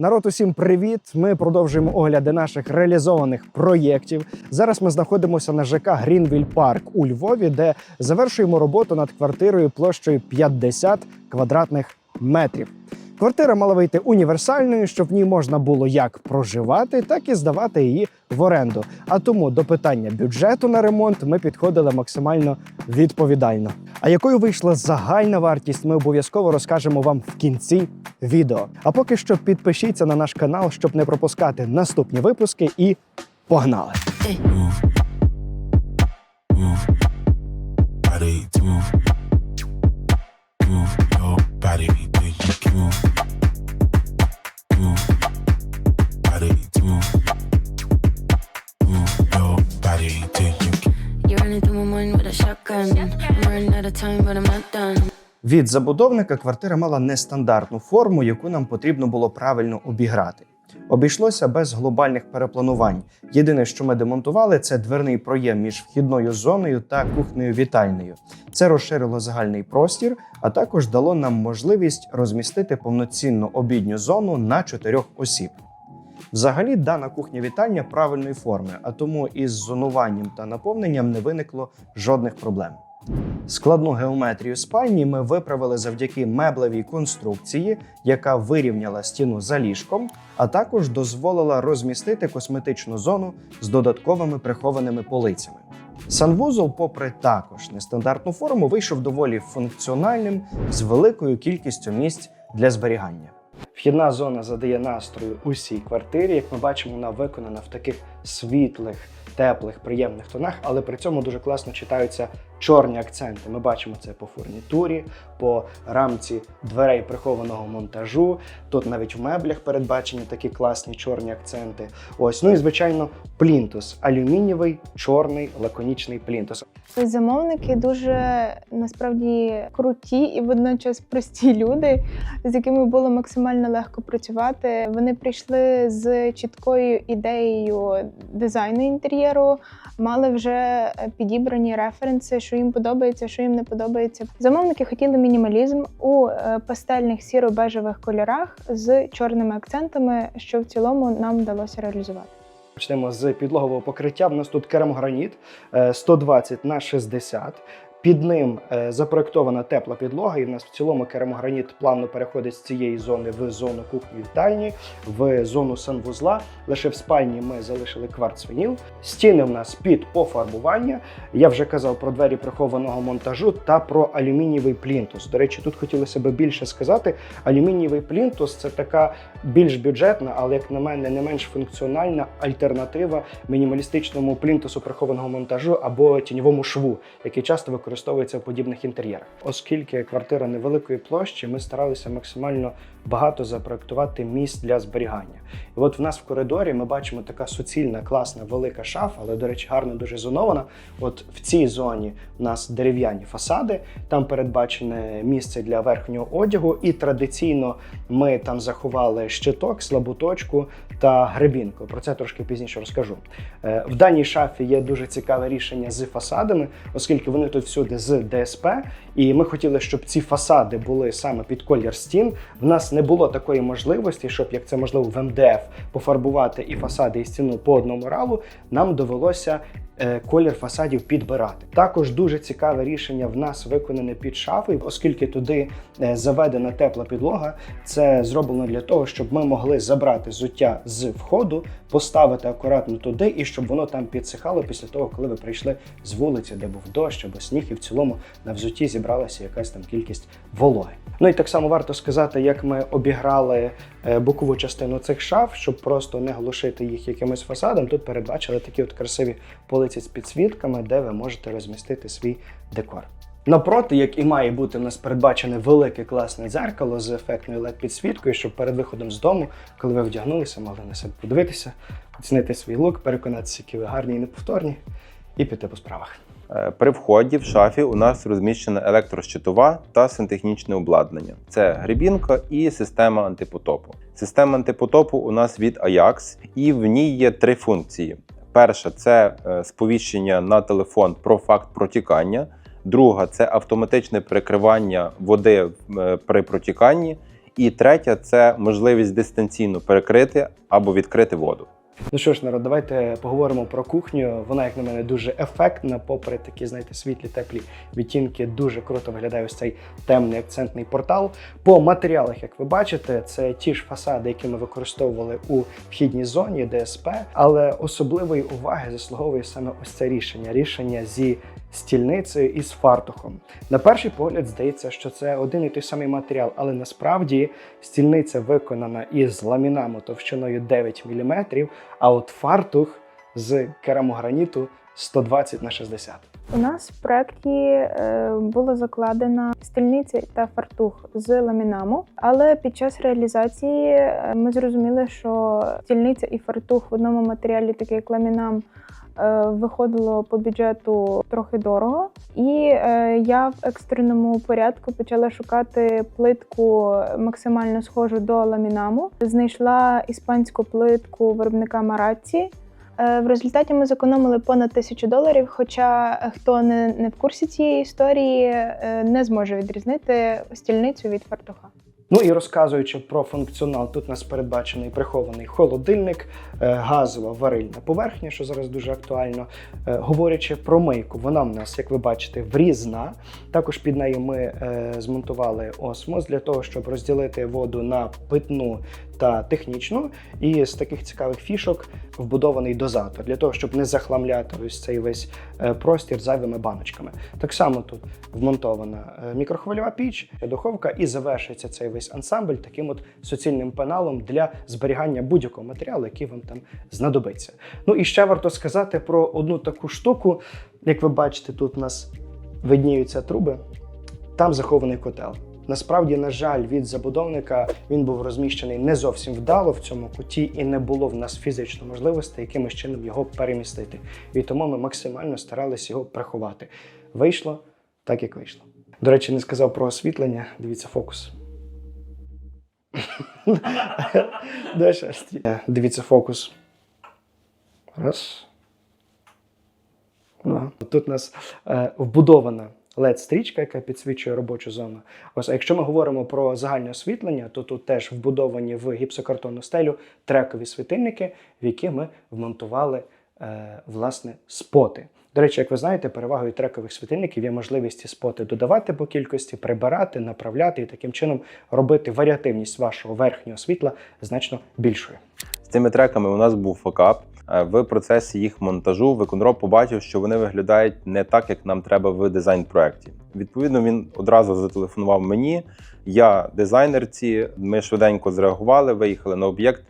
Народ, усім привіт! Ми продовжуємо огляди наших реалізованих проєктів. Зараз ми знаходимося на ЖК Грінвіль Парк у Львові, де завершуємо роботу над квартирою площею 50 квадратних метрів. Квартира мала вийти універсальною, щоб в ній можна було як проживати, так і здавати її в оренду. А тому до питання бюджету на ремонт ми підходили максимально відповідально. А якою вийшла загальна вартість, ми обов'язково розкажемо вам в кінці відео. А поки що підпишіться на наш канал, щоб не пропускати наступні випуски, і погнали! move, move, move, move your Від забудовника квартира мала нестандартну форму, яку нам потрібно було правильно обіграти. Обійшлося без глобальних перепланувань. Єдине, що ми демонтували, це дверний проєм між вхідною зоною та кухнею вітальнею. Це розширило загальний простір, а також дало нам можливість розмістити повноцінну обідню зону на чотирьох осіб. Взагалі, дана кухня вітальня правильної форми, а тому із зонуванням та наповненням не виникло жодних проблем. Складну геометрію спальні ми виправили завдяки меблевій конструкції, яка вирівняла стіну за ліжком, а також дозволила розмістити косметичну зону з додатковими прихованими полицями. Санвузол, попри також нестандартну форму, вийшов доволі функціональним з великою кількістю місць для зберігання. Вхідна зона задає настрою усій квартирі. Як ми бачимо, вона виконана в таких світлих, теплих, приємних тонах, але при цьому дуже класно читаються чорні акценти. Ми бачимо це по фурнітурі, по рамці дверей прихованого монтажу. Тут навіть в меблях передбачені такі класні чорні акценти. Ось, ну і звичайно, плінтус алюмінієвий, чорний, лаконічний плінтус. Замовники дуже насправді круті і водночас прості люди, з якими було максимально легко працювати. Вони прийшли з чіткою ідеєю дизайну інтер'єру, мали вже підібрані референси, що їм подобається, що їм не подобається. Замовники хотіли мінімалізм у е, пастельних сіро-бежевих кольорах з чорними акцентами, що в цілому нам вдалося реалізувати. Почнемо з підлогового покриття. В нас тут керамограніт е, 120 на 60. Під ним е, запроектована тепла підлога, і в нас в цілому керамограніт плавно переходить з цієї зони в зону кухні вітальні, в зону санвузла. Лише в спальні ми залишили кварцвініл. Стіни в нас під пофарбування. Я вже казав про двері прихованого монтажу та про алюмінієвий плінтус. До речі, тут хотілося б більше сказати. Алюмінієвий плінтус це така більш бюджетна, але як на мене, не менш функціональна альтернатива мінімалістичному плінтусу прихованого монтажу або тіньовому шву, який часто використовується в подібних інтер'єрах. Оскільки квартира невеликої площі, ми старалися максимально багато запроектувати місць для зберігання. І от в нас в коридорі ми бачимо така суцільна, класна, велика шафа, але, до речі, гарно дуже зонована. От в цій зоні в нас дерев'яні фасади, там передбачене місце для верхнього одягу, і традиційно ми там заховали щиток, слаботочку та гребінку. Про це трошки пізніше розкажу. Е, В даній шафі є дуже цікаве рішення з фасадами, оскільки вони тут всюди з ДСП, і ми хотіли, щоб ці фасади були саме під колір стін. В нас не було такої можливості, щоб як це можливо в МДФ пофарбувати і фасади, і стіну по одному ралу. Нам довелося колір фасадів підбирати. Також дуже цікаве рішення в нас виконане під шафою, оскільки туди е, заведена тепла підлога. Це зроблено для того, щоб ми могли забрати зуття з входу, поставити акуратно туди, і щоб воно там підсихало після того, коли ви прийшли з вулиці, де був дощ або сніг, і в цілому на взутті зібралася якась там кількість вологи. Ну і так само варто сказати, як ми обіграли е, бокову частину цих шаф, щоб просто не глушити їх якимось фасадом. Тут передбачили такі от красиві полиці з підсвітками, де ви можете розмістити свій декор. Напроти, як і має бути, в нас передбачене велике класне дзеркало з ефектною led підсвіткою, щоб перед виходом з дому, коли ви вдягнулися, могли на себе подивитися, оцінити свій лук, переконатися, які ви гарні і неповторні, і піти по справах. Е, При вході в шафі у нас розміщена електрощитова та сантехнічне обладнання. Це грибінка і система антипотопу. Система антипотопу у нас від Ajax, і в ній є три функції: перша це е, сповіщення на телефон про факт протікання. Друга це автоматичне прикривання води е, при протіканні. І третя це можливість дистанційно перекрити або відкрити воду. Ну що ж, народ, давайте поговоримо про кухню. Вона, як на мене, дуже ефектна, попри такі, знаєте, світлі, теплі відтінки. Дуже круто виглядає ось цей темний акцентний портал. По матеріалах, як ви бачите, це ті ж фасади, які ми використовували у вхідній зоні ДСП, але особливої уваги заслуговує саме ось це рішення рішення зі стільницею і з фартухом. На перший погляд здається, що це один і той самий матеріал, але насправді стільниця виконана із ламінаму товщиною 9 мм, а от фартух з керамограніту 120 на 60. У нас в проєкті е, було закладена стільниця та фартух з ламінаму, але під час реалізації е, ми зрозуміли, що стільниця і фартух в одному матеріалі, такий як ламінам, виходило по бюджету трохи дорого. І е, я в екстреному порядку почала шукати плитку максимально схожу до ламінаму. Знайшла іспанську плитку виробника Мараці. Е, В результаті ми зекономили понад тисячу доларів. Хоча е, хто не, не в курсі цієї історії, е, не зможе відрізнити стільницю від фартуха. Ну і розказуючи про функціонал, тут у нас передбачений прихований холодильник, е, газова варильна поверхня, що зараз дуже актуально. Е, Говорячи про мийку, вона в нас, як ви бачите, врізна. Також під нею ми е, змонтували осмос для того, щоб розділити воду на питну та технічну. І з таких цікавих фішок вбудований дозатор для того, щоб не захламляти ось цей весь простір зайвими баночками. Так само тут вмонтована мікрохвильова піч, духовка, і завершується цей весь ансамбль таким от суцільним пеналом для зберігання будь-якого матеріалу, який вам там знадобиться. Ну і ще варто сказати про одну таку штуку. Як ви бачите, тут у нас видніються труби, там захований котел. Насправді, на жаль, від забудовника він був розміщений не зовсім вдало в цьому куті, і не було в нас фізично можливості якимось чином його перемістити. І тому ми максимально старалися його приховати. Вийшло так, як вийшло. До речі, не сказав про освітлення. Дивіться фокус. Да. Е, Дивіться фокус. Раз. Два. Тут у нас е, вбудована LED-стрічка, яка підсвічує робочу зону. Ось, а якщо ми говоримо про загальне освітлення, то тут теж вбудовані в гіпсокартонну стелю трекові світильники, в які ми вмонтували е, власне споти. До речі, як ви знаєте, перевагою трекових світильників є можливість споти додавати по кількості, прибирати, направляти і таким чином робити варіативність вашого верхнього світла значно більшою. З цими треками у нас був факап. Е, В процесі їх монтажу виконроб побачив, що вони виглядають не так, як нам треба в дизайн-проекті. Відповідно, він одразу зателефонував мені. Я дизайнерці. Ми швиденько зреагували, виїхали на об'єкт,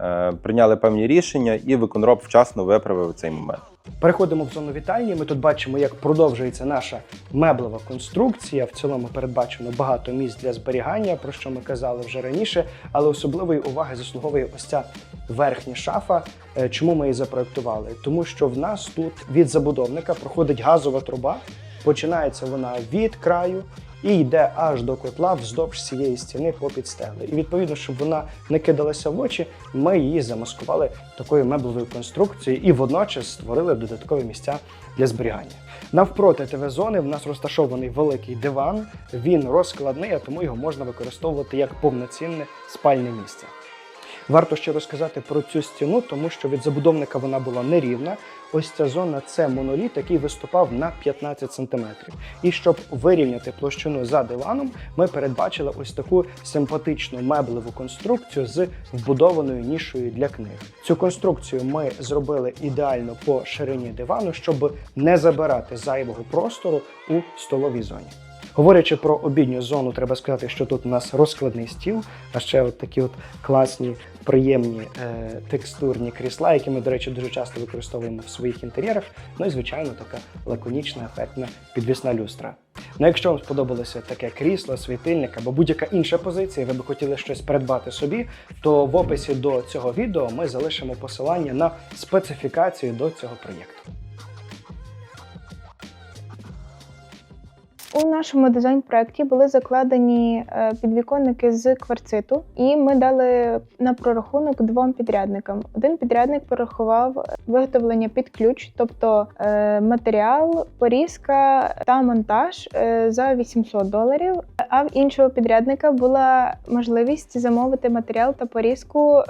е, прийняли певні рішення, і виконроб вчасно виправив цей момент. Переходимо в зону вітальні. Ми тут бачимо, як продовжується наша меблева конструкція. В цілому передбачено багато місць для зберігання, про що ми казали вже раніше. Але особливої уваги заслуговує ось ця верхня шафа. Е, Чому ми її запроектували? Тому що в нас тут від забудовника проходить газова труба. Починається вона від краю і йде аж до котла вздовж цієї стіни попід підстелі. І відповідно, щоб вона не кидалася в очі, ми її замаскували такою меблевою конструкцією і водночас створили додаткові місця для зберігання. Навпроти ТВ-зони в нас розташований великий диван. Він розкладний, а тому його можна використовувати як повноцінне спальне місце. Варто ще розказати про цю стіну, тому що від забудовника вона була нерівна. Ось ця зона це моноліт, який виступав на 15 см. І щоб вирівняти площину за диваном, ми передбачили ось таку симпатичну меблеву конструкцію з вбудованою нішою для книг. Цю конструкцію ми зробили ідеально по ширині дивану, щоб не забирати зайвого простору у столовій зоні. Говорячи про обідню зону, треба сказати, що тут у нас розкладний стіл, а ще от такі от класні, приємні е, текстурні крісла, які ми, до речі, дуже часто використовуємо в своїх інтер'єрах. Ну і звичайно, така лаконічна, ефектна підвісна люстра. Ну, якщо вам сподобалося таке крісло, світильник або будь-яка інша позиція, ви би хотіли щось придбати собі, то в описі до цього відео ми залишимо посилання на специфікацію до цього проєкту. У нашому дизайн-проєкті були закладені е, підвіконники з кварциту, і ми дали на прорахунок двом підрядникам. Один підрядник порахував виготовлення під ключ, тобто е, матеріал, порізка та монтаж е, за 800 доларів. А в іншого підрядника була можливість замовити матеріал та порізку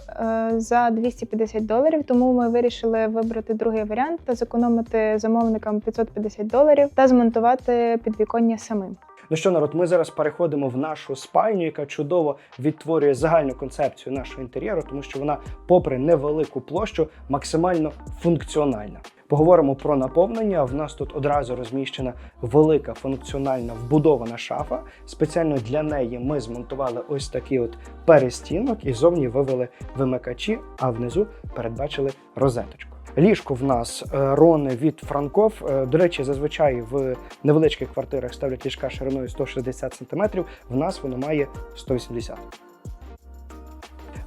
за 250 доларів. Тому ми вирішили вибрати другий варіант та зекономити замовникам 550 доларів та змонтувати підвіконня самим. Ну що, народ, ми зараз переходимо в нашу спальню, яка чудово відтворює загальну концепцію нашого інтер'єру, тому що вона, попри невелику площу, максимально функціональна. Поговоримо про наповнення. В нас тут одразу розміщена велика функціональна вбудована шафа. Спеціально для неї ми змонтували ось такий от перестінок і зовні вивели вимикачі, а внизу передбачили розеточку. Ліжко в нас е, рони від Франков. Е, До речі, зазвичай в невеличких квартирах ставлять ліжка шириною 160 см, В нас воно має 180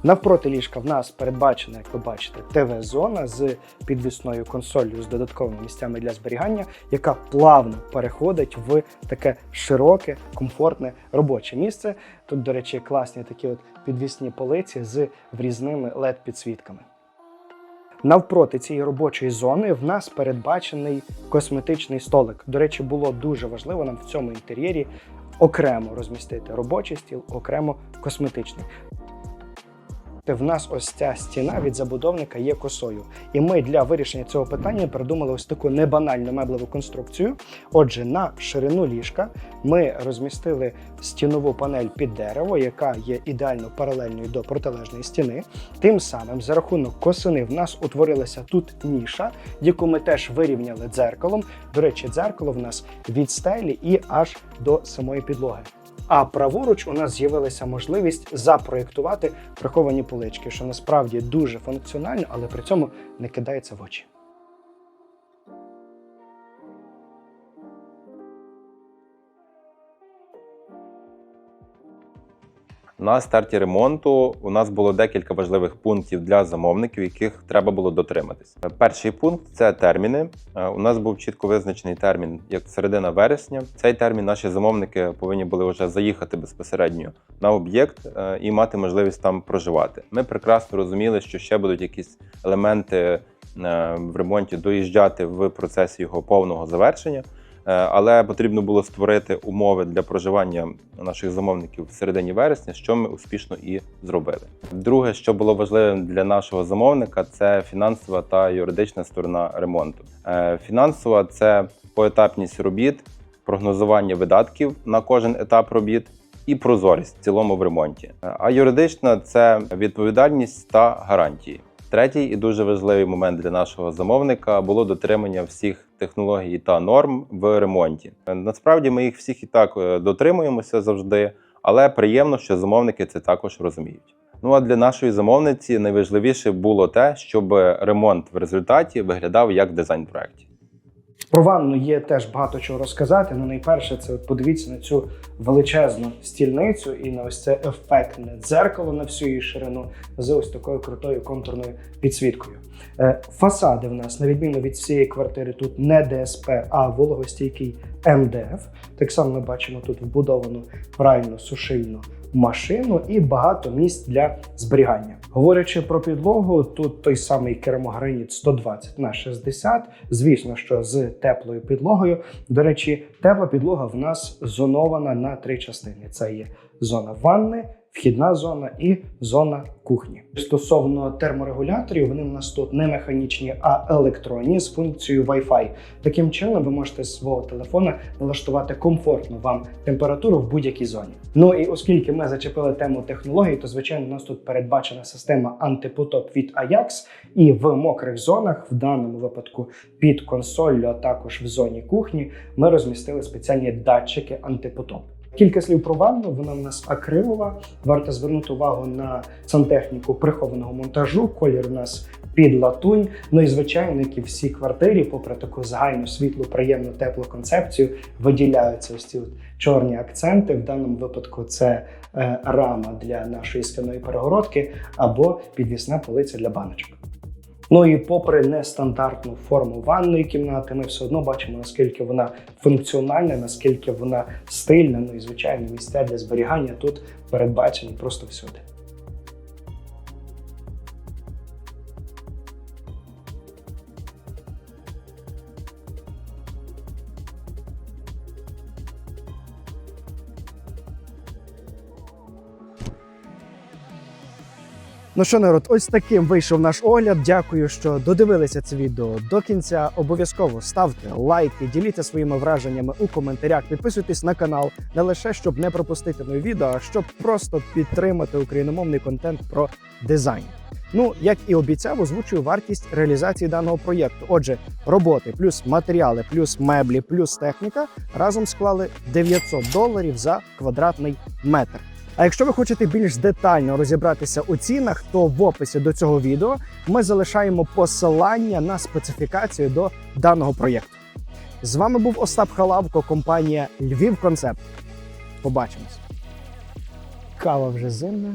Навпроти ліжка в нас передбачена, як ви бачите, ТВ-зона з підвісною консолью з додатковими місцями для зберігання, яка плавно переходить в таке широке, комфортне робоче місце. Тут, до речі, класні такі от підвісні полиці з врізними led підсвітками Навпроти цієї робочої зони в нас передбачений косметичний столик. До речі, було дуже важливо нам в цьому інтер'єрі окремо розмістити робочий стіл, окремо косметичний. В нас ось ця стіна від забудовника є косою. І ми для вирішення цього питання придумали ось таку небанальну меблеву конструкцію. Отже, на ширину ліжка ми розмістили стінову панель під дерево, яка є ідеально паралельною до протилежної стіни. Тим самим, за рахунок косини, в нас утворилася тут ніша, яку ми теж вирівняли дзеркалом. До речі, дзеркало в нас від стелі і аж до самої підлоги. А праворуч у нас з'явилася можливість запроєктувати приховані полички, що насправді дуже функціонально, але при цьому не кидається в очі. На старті ремонту у нас було декілька важливих пунктів для замовників, яких треба було дотриматись. Перший пункт це терміни. Е, У нас був чітко визначений термін як середина вересня. Цей термін наші замовники повинні були вже заїхати безпосередньо на об'єкт е, і мати можливість там проживати. Ми прекрасно розуміли, що ще будуть якісь елементи е, в ремонті доїжджати в процесі його повного завершення. Е, Але потрібно було створити умови для проживання наших замовників в середині вересня, що ми успішно і зробили. Друге, що було важливим для нашого замовника, це фінансова та юридична сторона ремонту. Е, Фінансова це поетапність робіт, прогнозування видатків на кожен етап робіт. І прозорість в цілому в ремонті. Е, А юридична це відповідальність та гарантії. Третій і дуже важливий момент для нашого замовника було дотримання всіх технологій та норм в ремонті. Насправді ми їх всіх і так е, дотримуємося завжди, але приємно, що замовники це також розуміють. Ну а для нашої замовниці найважливіше було те, щоб ремонт в результаті виглядав як дизайн проєкті. Про ванну є теж багато чого розказати. Ну, найперше, це подивіться на цю величезну стільницю і на ось це ефектне дзеркало на всю її ширину з ось такою крутою контурною підсвіткою. Е, Фасади в нас, на відміну від всієї квартири, тут не ДСП, а вологостійкий МДФ. Так само ми бачимо тут вбудовану пральну сушильну машину і багато місць для зберігання. Говорячи про підлогу, тут той самий керамограніт 120 на 60, звісно, що з теплою підлогою. До речі, тепла підлога в нас зонована на три частини: це є зона ванни, вхідна зона і зона кухні. Стосовно терморегуляторів, вони в нас тут не механічні, а електронні з функцією Wi-Fi. Таким чином, ви можете з свого телефона налаштувати комфортну вам температуру в будь-якій зоні. Ну і оскільки ми зачепили тему технологій, то звичайно у нас тут передбачена система антипотоп від Ajax, і в мокрих зонах, в даному випадку під консоллю, а також в зоні кухні, ми розмістили спеціальні датчики антипотоп. Кілька слів про ванну. Вона в нас акрилова. Варто звернути увагу на сантехніку прихованого монтажу. Колір у нас під латунь. Ну і звичайно, як і в всій квартирі, попри таку загальну світлу, приємну теплу концепцію, виділяються ось ці чорні акценти. В даному випадку це е, рама для нашої скляної перегородки або підвісна полиця для баночок. Ну і попри нестандартну форму ванної кімнати, ми все одно бачимо, наскільки вона функціональна, наскільки вона стильна. Ну і звичайно, місця для зберігання тут передбачені просто всюди. Ну що, народ, ось таким вийшов наш огляд. Дякую, що додивилися це відео до кінця. Обов'язково ставте лайки, діліться своїми враженнями у коментарях. Підписуйтесь на канал не лише щоб не пропустити нові відео, а щоб просто підтримати україномовний контент про дизайн. Ну, як і обіцяв, озвучую вартість реалізації даного проєкту. Отже, роботи, плюс матеріали, плюс меблі, плюс техніка разом склали 900 доларів за квадратний метр. А якщо ви хочете більш детально розібратися у цінах, то в описі до цього відео ми залишаємо посилання на специфікацію до даного проєкту. З вами був Остап Халавко, компанія Львів Концепт. Побачимось. Кава вже зимна,